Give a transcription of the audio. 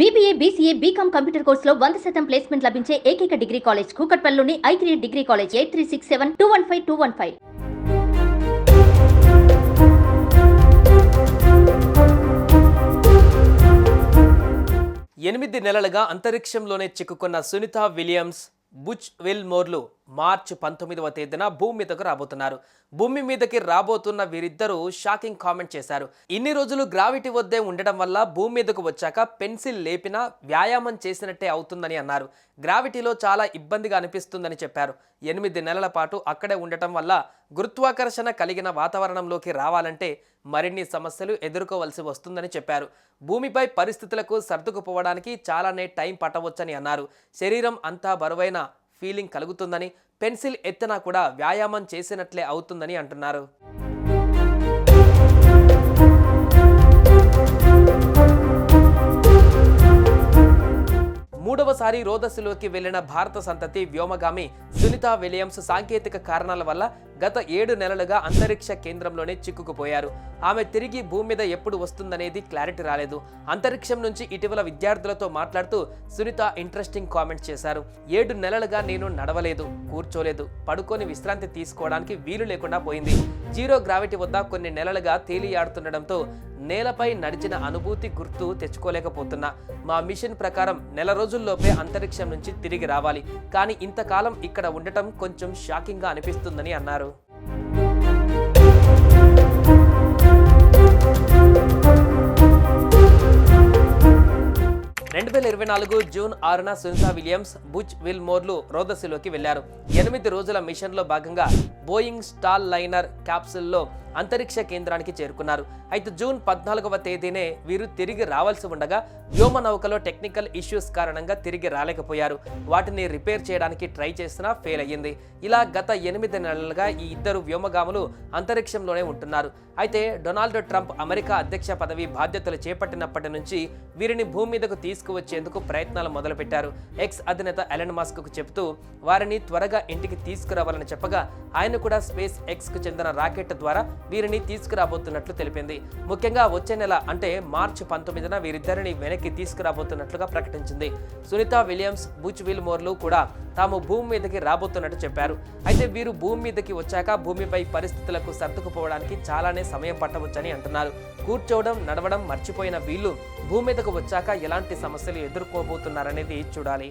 BBA BCA BCom computer కోర్సులో వంద శాతం ప్లేస్మెంట్ లభించే ఏకైక degree college కూకట్పల్లిలోని I three degree college eight three six seven two one five two one five. ఎనిమిది నెలలుగా అంతరిక్షంలోనే చిక్కుకున్న సునీత విలియమ్స్ బుచ్ విల్ మోర్లు మార్చ్ పంతొమ్మిదవ తేదీన భూమి మీదకు రాబోతున్నారు. భూమి మీదకి రాబోతున్న వీరిద్దరూ షాకింగ్ కామెంట్ చేశారు. ఇన్ని రోజులు గ్రావిటీ వద్దే ఉండడం వల్ల భూమి మీదకు వచ్చాక పెన్సిల్ లేపినా వ్యాయామం చేసినట్టే అవుతుందని అన్నారు. గ్రావిటీలో చాలా ఇబ్బందిగా అనిపిస్తుందని చెప్పారు. ఎనిమిది నెలల పాటు అక్కడే ఉండటం వల్ల గురుత్వాకర్షణ కలిగిన వాతావరణంలోకి రావాలంటే మరిన్ని సమస్యలు ఎదుర్కోవలసి వస్తుందని చెప్పారు. భూమిపై పరిస్థితులకు సర్దుకుపోవడానికి చాలానే టైం పట్టవచ్చని అన్నారు. శరీరం అంతా బరువైన ఫీలింగ్ కలుగుతుందని పెన్సిల్ ఎత్తినా కూడా వ్యాయామం చేసినట్లే అవుతుందని అంటున్నారు. మూడవసారి రోదస్సులోకి వెళ్ళిన భారత సంతతి వ్యోమగామి సునీత విలియమ్స్ సాంకేతిక కారణాల వల్ల గత ఏడు నెలలుగా అంతరిక్ష కేంద్రంలోనే చిక్కుకుపోయారు. ఆమె తిరిగి భూమి మీద ఎప్పుడు వస్తుందనేది క్లారిటీ రాలేదు. అంతరిక్షం నుంచి ఇటీవల విద్యార్థులతో మాట్లాడుతూ సునీత ఇంట్రెస్టింగ్ కామెంట్ చేశారు. ఏడు నెలలుగా నేను నడవలేదు కూర్చోలేదు పడుకొని విశ్రాంతి తీసుకోవడానికి వీలు లేకుండా పోయింది. జీరో గ్రావిటీ వద్ద కొన్ని నెలలుగా తేలియాడుతుండడంతో నేలపై నడిచిన అనుభూతి గుర్తు తెచ్చుకోలేకపోతున్నా. మా మిషన్ ప్రకారం నెల రోజుల్లో లోపే అంతరిక్షం నుంచి తిరిగి రావాలి. కానీ ఇంతకాలం ఇక్కడ ఉండటం కొంచెం షాకింగ్గా అనిపిస్తుందని అన్నారు. రెండు వేల ఇరవై నాలుగు జూన్ ఆరున సునిసా విలియమ్స్ బుచ్ విల్ మోర్లు రోదస్సులోకి వెళ్ళారు ఎనిమిది రోజుల మిషన్లో భాగంగా బోయింగ్ స్టాల్ లైనర్ క్యాప్సుల్లో అంతరిక్ష కేంద్రానికి చేరుకున్నారు. అయితే జూన్ పద్నాలుగవ తేదీనే వీరు తిరిగి రావాల్సి ఉండగా వ్యోమ నౌకలో టెక్నికల్ ఇష్యూస్ కారణంగా తిరిగి రాలేకపోయారు. వాటిని రిపేర్ చేయడానికి ట్రై చేసినా ఫెయిల్ అయ్యింది. ఇలా గత ఎనిమిది నెలలుగా ఈ ఇద్దరు వ్యోమగాములు అంతరిక్షంలోనే ఉంటున్నారు. అయితే డొనాల్డ్ ట్రంప్ అమెరికా అధ్యక్ష పదవి బాధ్యతలు చేపట్టినప్పటి నుంచి వీరిని భూమి మీదకు తీసుకువచ్చేందుకు ప్రయత్నాలు మొదలుపెట్టారు. ఎక్స్ అధినేత ఎలన్ మాస్క్కు చెబుతూ వారిని త్వరగా ఇంటికి తీసుకురావాలని చెప్పగా ఆయన కూడా స్పేస్ ఎక్స్కు చెందిన రాకెట్ ద్వారా వీరిని తీసుకురాబోతున్నట్లు తెలిపింది. ముఖ్యంగా వచ్చే నెల అంటే మార్చి పంతొమ్మిదిన వీరిద్దరిని వెనక్కి తీసుకురాబోతున్నట్లుగా ప్రకటించింది. సునీత విలియమ్స్ బుచ్ విల్ మోర్లు కూడా తాము భూమి మీదకి రాబోతున్నట్టు చెప్పారు. అయితే వీరు భూమి మీదకి వచ్చాక భూమిపై పరిస్థితులకు సర్దుకుపోవడానికి చాలానే సమయం పట్టవచ్చని అంటున్నారు. కూర్చోవడం నడవడం మర్చిపోయిన వీళ్ళు భూమి మీదకు వచ్చాక ఎలాంటి సమస్యలు ఎదుర్కోబోతున్నారనేది చూడాలి.